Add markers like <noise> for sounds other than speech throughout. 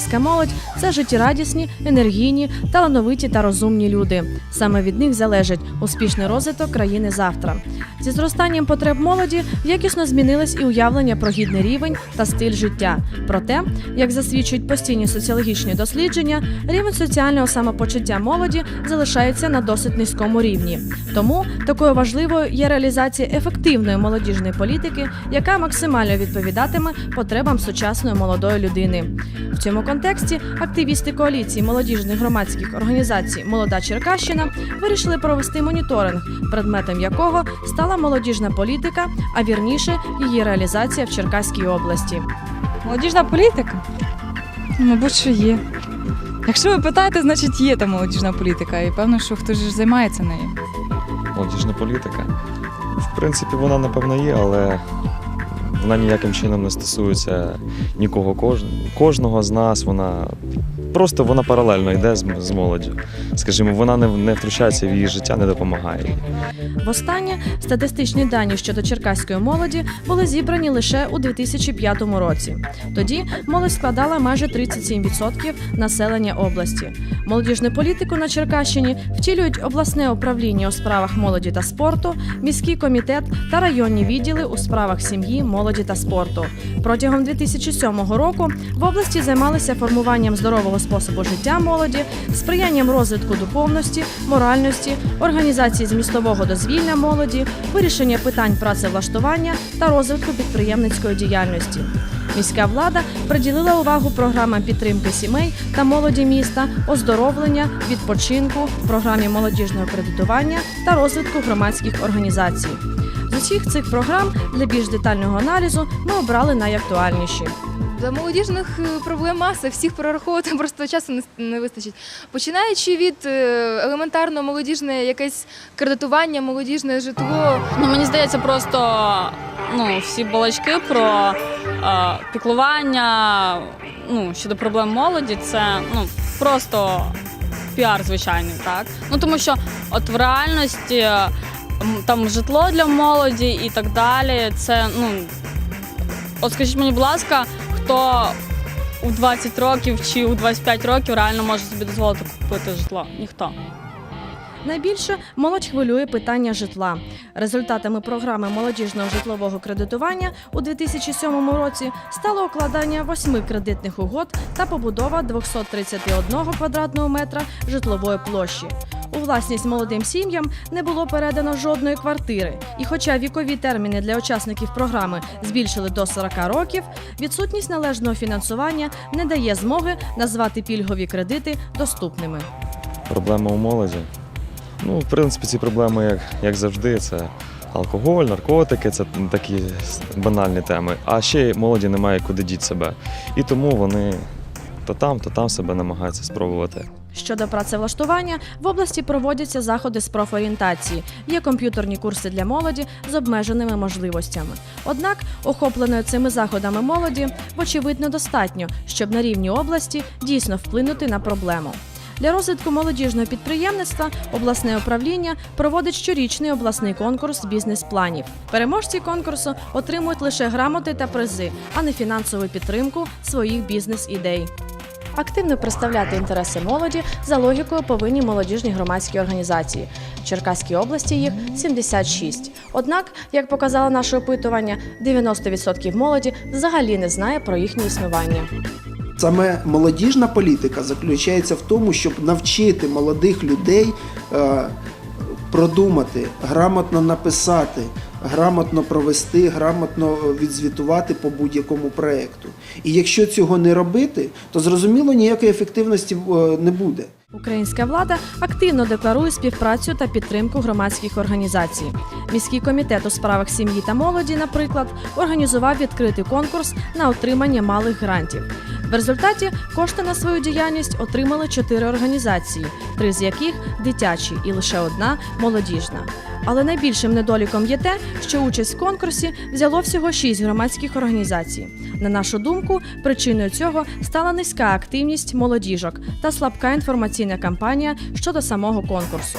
Черкаська молодь це життєрадісні, енергійні, талановиті та розумні люди. Саме від них залежить успішний розвиток країни завтра. Зі зростанням потреб молоді якісно змінилось і уявлення про гідний рівень та стиль життя. Проте, як засвідчують постійні соціологічні дослідження, рівень соціального самопочуття молоді залишається на досить низькому рівні. Тому такою важливою є реалізація ефективної молодіжної політики, яка максимально відповідатиме потребам сучасної молодої людини. В цьому контексті активісти коаліції молодіжних громадських організацій Молода Черкащина вирішили провести моніторинг, предметом якого стала молодіжна політика, а вірніше її реалізація в Черкаській області. Молодіжна політика? Мабуть, що є. Якщо ви питаєте, значить є та молодіжна політика, і певно, що хтось же займається нею. молодіжна політика. В принципі, вона напевно є, але вона ніяким чином не стосується нікого кож... кожного з нас. Вона просто вона паралельно йде з, з молоддю. Скажімо, вона не, не втручається в її життя, не допомагає. Востаннє статистичні дані щодо черкаської молоді були зібрані лише у 2005 році. Тоді молодь складала майже 37% населення області. Молодіжну політику на Черкащині втілюють обласне управління у справах молоді та спорту, міський комітет та районні відділи у справах сім'ї, молоді та спорту. Протягом 2007 року в області займалися формуванням здорового способу життя молоді, сприянням розвитку духовності, моральності, організації змістового дозвілля молоді, вирішення питань працевлаштування та розвитку підприємницької діяльності. Міська влада приділила увагу програмам підтримки сімей та молоді міста, оздоровлення, відпочинку, програмі молодіжного кредитування та розвитку громадських організацій. З усіх цих програм для більш детального аналізу ми обрали найактуальніші. За молодіжних е, проблем маса, всіх прораховувати <laughs> просто часу не, не вистачить. Починаючи від е, елементарно молодіжне якесь кредитування, молодіжне житло. Ну, мені здається, просто ну, всі балачки про е, піклування ну, щодо проблем молоді, це ну, просто піар звичайний, так? Ну тому що от в реальності е, там житло для молоді і так далі, це ну. От скажіть мені, будь ласка, хто у 20 років чи у 25 років реально може собі дозволити купити житло? Ніхто. Найбільше молодь хвилює питання житла. Результатами програми молодіжного житлового кредитування у 2007 році стало укладання восьми кредитних угод та побудова 231 квадратного метра житлової площі. У власність молодим сім'ям не було передано жодної квартири. І хоча вікові терміни для учасників програми збільшили до 40 років, відсутність належного фінансування не дає змоги назвати пільгові кредити доступними. Проблема у молоді. Ну, в принципі, ці проблеми, як, як завжди, це алкоголь, наркотики, це такі банальні теми. А ще молоді немає куди діти себе. І тому вони то там, то там себе намагаються спробувати. Щодо працевлаштування, в області проводяться заходи з профорієнтації, є комп'ютерні курси для молоді з обмеженими можливостями. Однак, охопленої цими заходами молоді, вочевидь, недостатньо, щоб на рівні області дійсно вплинути на проблему. Для розвитку молодіжного підприємництва обласне управління проводить щорічний обласний конкурс бізнес-планів. Переможці конкурсу отримують лише грамоти та призи, а не фінансову підтримку своїх бізнес-ідей. Активно представляти інтереси молоді за логікою повинні молодіжні громадські організації. В Черкаській області їх 76. Однак, як показало наше опитування, 90% молоді взагалі не знає про їхнє існування. Саме молодіжна політика заключається в тому, щоб навчити молодих людей е, продумати, грамотно написати, грамотно провести, грамотно відзвітувати по будь-якому проєкту. І якщо цього не робити, то зрозуміло ніякої ефективності е, не буде. Українська влада активно декларує співпрацю та підтримку громадських організацій. Міський комітет у справах сім'ї та молоді, наприклад, організував відкритий конкурс на отримання малих грантів. В результаті кошти на свою діяльність отримали чотири організації, три з яких дитячі і лише одна молодіжна. Але найбільшим недоліком є те, що участь в конкурсі взяло всього шість громадських організацій. На нашу думку, причиною цього стала низька активність молодіжок та слабка інформаційна кампанія щодо самого конкурсу.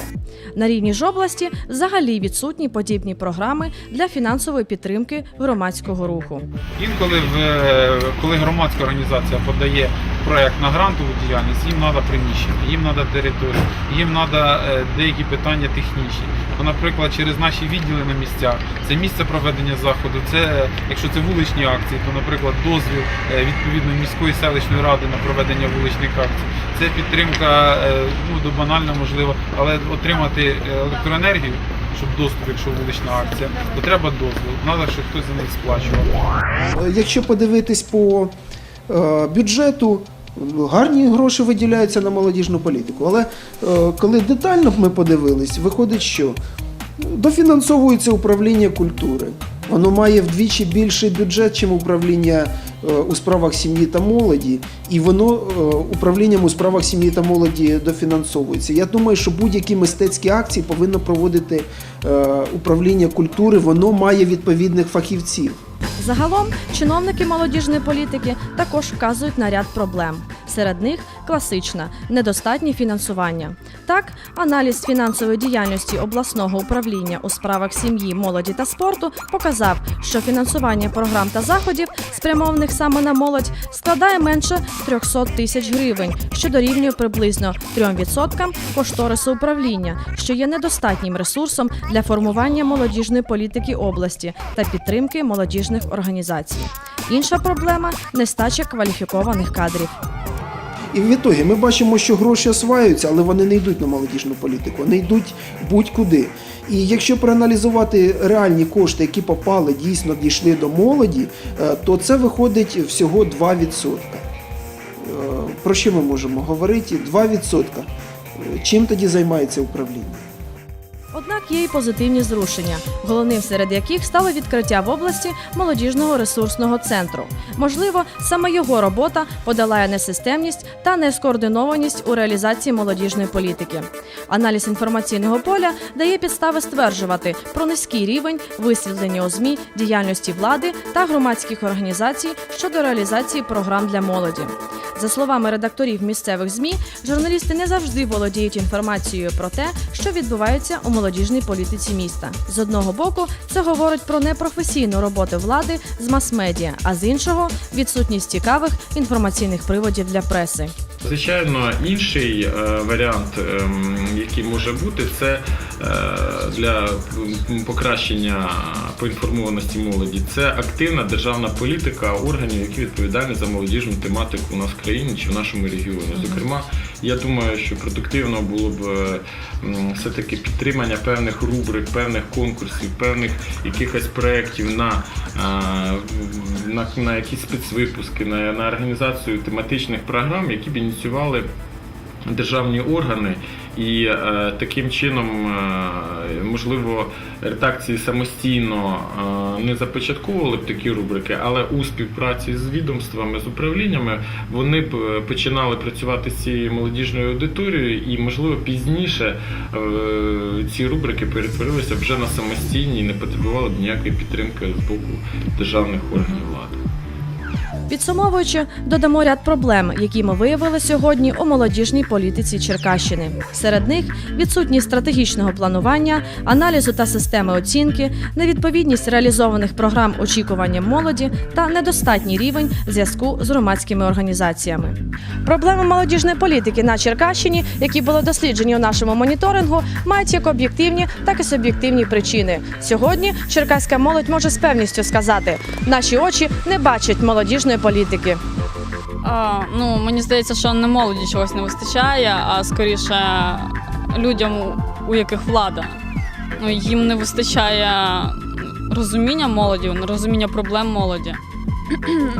На рівні ж області взагалі відсутні подібні програми для фінансової підтримки громадського руху. Інколи, в, е, коли громадська організація подає проект на грантову діяльність, їм треба приміщення, їм треба територія, їм треба деякі питання технічні. То, наприклад, через наші відділи на місцях, це місце проведення заходу, це е, якщо це вуличні акції, то, наприклад, дозвіл е, відповідно міської селищної ради на проведення вуличних акцій. Це підтримка е, ну, до банально можливо, але отримати електроенергію, щоб доступ, якщо вулична акція, то треба дозвіл. Треба, щоб хтось за них сплачував. Якщо подивитись по бюджету, гарні гроші виділяються на молодіжну політику. Але е, коли детально ми подивились, виходить, що дофінансовується управління культури. Воно має вдвічі більший бюджет, чим управління е, у справах сім'ї та молоді, і воно е, управлінням у справах сім'ї та молоді дофінансовується. Я думаю, що будь-які мистецькі акції повинно проводити е, управління культури, воно має відповідних фахівців. Загалом чиновники молодіжної політики також вказують на ряд проблем. Серед них класична недостатнє фінансування. Так, аналіз фінансової діяльності обласного управління у справах сім'ї, молоді та спорту показав, що фінансування програм та заходів, спрямованих саме на молодь, складає менше 300 тисяч гривень, що дорівнює приблизно 3% кошторису управління, що є недостатнім ресурсом для формування молодіжної політики області та підтримки молодіжних організацій. Інша проблема нестача кваліфікованих кадрів. І в ітогі ми бачимо, що гроші осваюються, але вони не йдуть на молодіжну політику, вони йдуть будь-куди. І якщо проаналізувати реальні кошти, які попали, дійсно дійшли до молоді, е, то це виходить всього 2%. Е, Про що ми можемо говорити? 2%. Е, Чим тоді займається управління? Однак є й позитивні зрушення, головним серед яких стало відкриття в області молодіжного ресурсного центру. Можливо, саме його робота подолає несистемність та нескоординованість у реалізації молодіжної політики. Аналіз інформаційного поля дає підстави стверджувати про низький рівень висвітлення у ЗМІ діяльності влади та громадських організацій щодо реалізації програм для молоді. За словами редакторів місцевих ЗМІ, журналісти не завжди володіють інформацією про те, що відбувається у молодіжній політиці міста. З одного боку, це говорить про непрофесійну роботу влади з мас-медіа, а з іншого відсутність цікавих інформаційних приводів для преси. Звичайно, інший е, варіант, ем, який може бути, це для покращення поінформованості молоді. Це активна державна політика органів, які відповідальні за молодіжну тематику у нас в країні чи в нашому регіоні. Зокрема, я думаю, що продуктивно було б е, все-таки підтримання певних рубрик, певних конкурсів, певних якихось проєктів на, е, на, на якісь спецвипуски, на, на організацію тематичних програм, які б ініціювали державні органи, і е, таким чином, е, можливо, редакції самостійно е, не започатковували б такі рубрики, але у співпраці з відомствами, з управліннями вони б е, починали працювати з цією молодіжною аудиторією, і, можливо, пізніше е, ці рубрики перетворилися вже на самостійні і не потребували б ніякої підтримки з боку державних органів влади. Підсумовуючи, додамо ряд проблем, які ми виявили сьогодні у молодіжній політиці Черкащини. Серед них відсутність стратегічного планування, аналізу та системи оцінки, невідповідність реалізованих програм очікування молоді та недостатній рівень зв'язку з громадськими організаціями. Проблеми молодіжної політики на Черкащині, які були досліджені у нашому моніторингу, мають як об'єктивні, так і суб'єктивні причини. Сьогодні черкаська молодь може з певністю сказати: наші очі не бачать молодіжної політики. А, ну, мені здається, що не молоді чогось не вистачає, а скоріше людям, у- яких влада. Ну, їм не вистачає розуміння молоді, розуміння проблем молоді. <clears throat>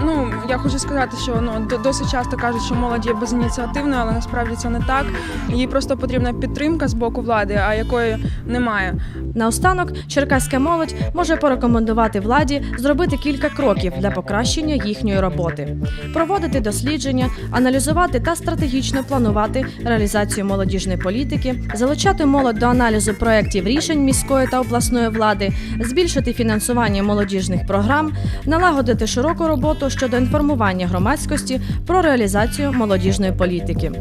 Ну, я хочу сказати, що ну досить часто кажуть, що молодь є безініціативною, але насправді це не так. Їй просто потрібна підтримка з боку влади, а якої немає. Наостанок, черкаська молодь може порекомендувати владі зробити кілька кроків для покращення їхньої роботи, проводити дослідження, аналізувати та стратегічно планувати реалізацію молодіжної політики, залучати молодь до аналізу проєктів рішень міської та обласної влади, збільшити фінансування молодіжних програм, налагодити широку роботу щодо інформування громадськості про реалізацію молодіжної політики.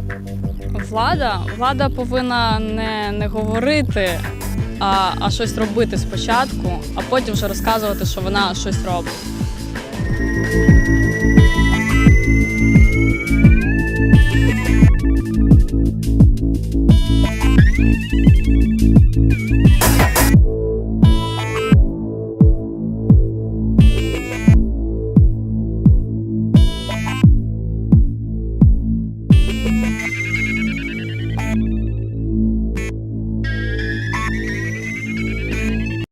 Влада, влада повинна не, не говорити, а, а щось робити спочатку, а потім вже розказувати, що вона щось робить.